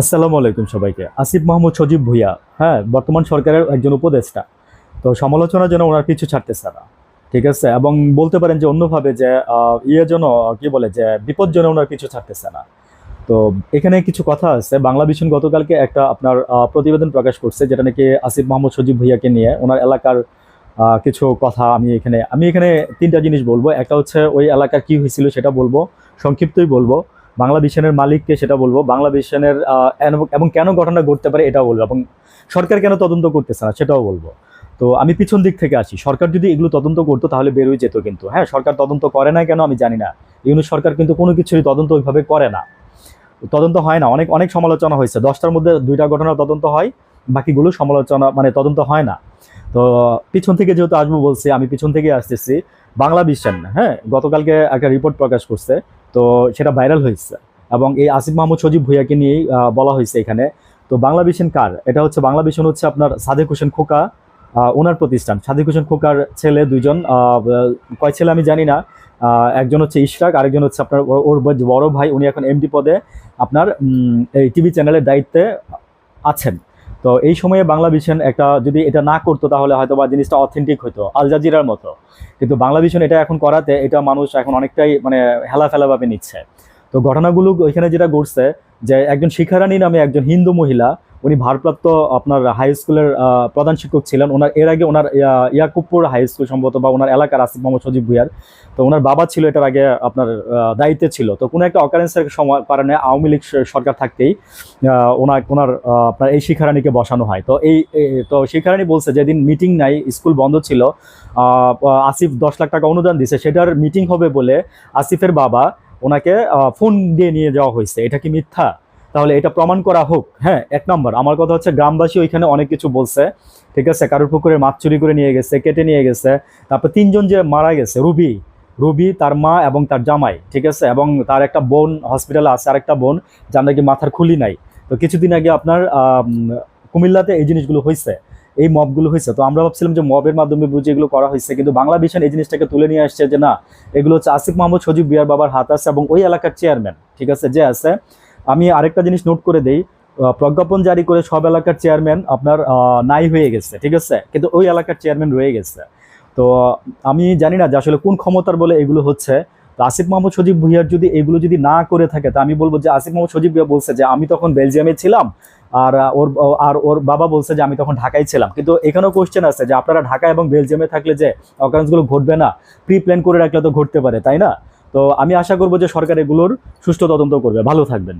আসসালামু আলাইকুম সবাইকে। আসিফ মাহমুদ সজীব ভুইয়া হ্যাঁ বর্তমান সরকারের একজন উপদেষ্টা। তো সমালোচনার জন্য ওনার পিছু ছাড়তেছে না, ঠিক আছে? এবং বলতে পারেন যে অন্যভাবে যে ইয়ে যেন কি বলে, যে বিপদ যেন ওনার পিছু ছাড়তেছে না। তো এখানে কিছু কথা আছে। বাংলা ভিশন গতকালকে একটা আপনার প্রতিবেদন প্রকাশ করছে, যেটা নাকি আসিফ মাহমুদ সজীব ভুইয়াকে নিয়ে। ওনার এলাকার কিছু কথা আমি এখানে আমি এখানে তিনটা জিনিস বলব। একটা হচ্ছে ওই এলাকার কি হয়েছিল সেটা বলব, সংক্ষিপ্তই বলব। বাংলা ভিশনের মালিককে সেটা বলব। বাংলা ভিশনের এবং- কেন ঘটনা ঘটতে পারে এটাও বলব। এবং সরকার কেন তদন্ত করতেছে না সেটাও বলব। তো আমি পিছন দিক থেকে আসি। সরকার যদি এগুলো তদন্ত করতো তাহলে বেরোয় যেত কিন্তু। হ্যাঁ সরকার তদন্ত করে না কেন আমি জানি না। ইউনুস সরকার কিন্তু কোনো কিছুরই তদন্ত ওইভাবে করে না। তদন্ত হয় না। অনেক অনেক সমালোচনা হয়েছে। দশটার মধ্যে দুইটা ঘটনার তদন্ত হয়, বাকিগুলো সমালোচনা মানে তদন্ত হয় না। তো পিছন থেকে যেহেতু আসব বলছি আমি পিছন থেকে আসতেছি বাংলা ভিশন হ্যাঁ? গতকালকে একটা রিপোর্ট প্রকাশ করছে তো সেটা ভাইরাল হয়েছে। এবং এই আসিফ মাহমুদ সজীব ভুইয়াকে নিয়েই বলা হয়েছে এখানে। তো বাংলা ভিশন কার? এটা হচ্ছে বাংলা ভিশন হচ্ছে আপনার সাদেক হোসেন খোকা ওনার প্রতিষ্ঠান। সাদেক হোসেন খোকার ছেলে দুইজন আহ, কয় ছেলে আমি জানি না একজন হচ্ছে ইশরাক আরেকজন হচ্ছে আপনার ওর বড় ভাই উনি এখন এমডি পদে আপনার এই টিভি চ্যানেলের দায়িত্বে আছেন। তো এই সময়ে বাংলা ভিশন একটা যদি এটা না করতো তাহলে হয়তো বা জিনিসটা অথেন্টিক হতো আল জাজিরার মতো। কিন্তু বাংলা ভিশন এটা এখন করাতে এটা মানুষ এখন অনেকটাই মানে হেলা ফেলাভাবে নিচ্ছে। তো ঘটনাগুলো ওইখানে যেটা ঘটছে যে একজন শিখারানী নামে একজন হিন্দু মহিলা উনি ভারপ্রাপ্ত আপনার হাই স্কুলের প্রধান শিক্ষক ছিলেন। ওনার, এর আগে ওনার, ইয়া- ইয়াকুবপুর হাই স্কুল সম্ভবত বা ওনার এলাকার আসিফ মোহাম্মদ সজীব ভুইয়ার। তো ওনার বাবা ছিল, এটার আগে আপনার দায়িত্বে ছিল। তো কোনো একটা অকারেন্সের সময় কারণে আওয়ামী লীগ সরকার থাকতেই ওনার ওনার আপনার এই শিখারানীকে বসানো হয়। তো এই এই- তো শিখারানী বলছে, যেদিন মিটিং নাই, স্কুল বন্ধ ছিল আসিফ দশ লাখ টাকা অনুদান দিছে, সেটার মিটিং হবে বলে আসিফের বাবা ওনাকে ফোন দিয়ে নিয়ে যাওয়া হয়েছে। এটা কি মিথ্যা? তাহলে এটা প্রমাণ করা হোক। হ্যাঁ এক নম্বর, আমার কথা হচ্ছে গ্রামবাসী ওইখানে অনেক কিছু বলছে। ঠিক আছে, কারোর পুকুরে মাছ চুরি করে নিয়ে গেছে, কেটে নিয়ে গেছে। তারপর তিনজন যে মারা গেছে, রুবি রুবি তার মা এবং তার জামাই, ঠিক আছে? এবং তার একটা বোন হসপিটালে আছে আর একটা বোন যার নাকি মাথার খুলি নাই। তো কিছুদিন আগে আপনার কুমিল্লাতে এই জিনিসগুলো হয়েছে এই মবগুলো হয়েছে তো আমরা ভাবছিলাম যে মবের মাধ্যমে বুঝে এগুলো করা হয়েছে কিন্তু বাংলা ভিশন এই জিনিসটাকে তুলে নিয়ে আসছে যে না, এগুলো হচ্ছে আসিফ মাহমুদ সজীব বিয়ার বাবার হাত আছে এবং ওই এলাকার চেয়ারম্যান ঠিক আছে, যে আছে। আমি আরেকটা জিনিস নোট করে দেই প্রজ্ঞাপন জারি করে সব এলাকার চেয়ারম্যান আপনার নাই হয়ে গেছে, ঠিক আছে? কিন্তু ওই এলাকার চেয়ারম্যান রয়ে গেছে। তো, আমি জানি না যে আসলে কোন ক্ষমতার বলে এগুলো হচ্ছে। আসিফ মাহমুদ সজীব ভুইয়ার যদি এগুলো যদি না করে থাকে, তা আমি বলব যে আসিফ মাহমুদ সজীব ভুইয়া বলছে যে আমি তখন বেলজিয়ামে ছিলাম, আর ওর আর ওর বাবা বলছে যে আমি তখন ঢাকায় ছিলাম। কিন্তু এখানেও কোশ্চেন আছে যে আপনারা ঢাকা এবং বেলজিয়ামে থাকলে যে অকারেন্সগুলো ঘটবে না প্রি প্ল্যান করে রাখলে তো ঘটতে পারে, তাই না? তো আমি আশা করব যে সরকার এগুলোর সুষ্ঠু তদন্ত করবে। ভালো থাকবেন।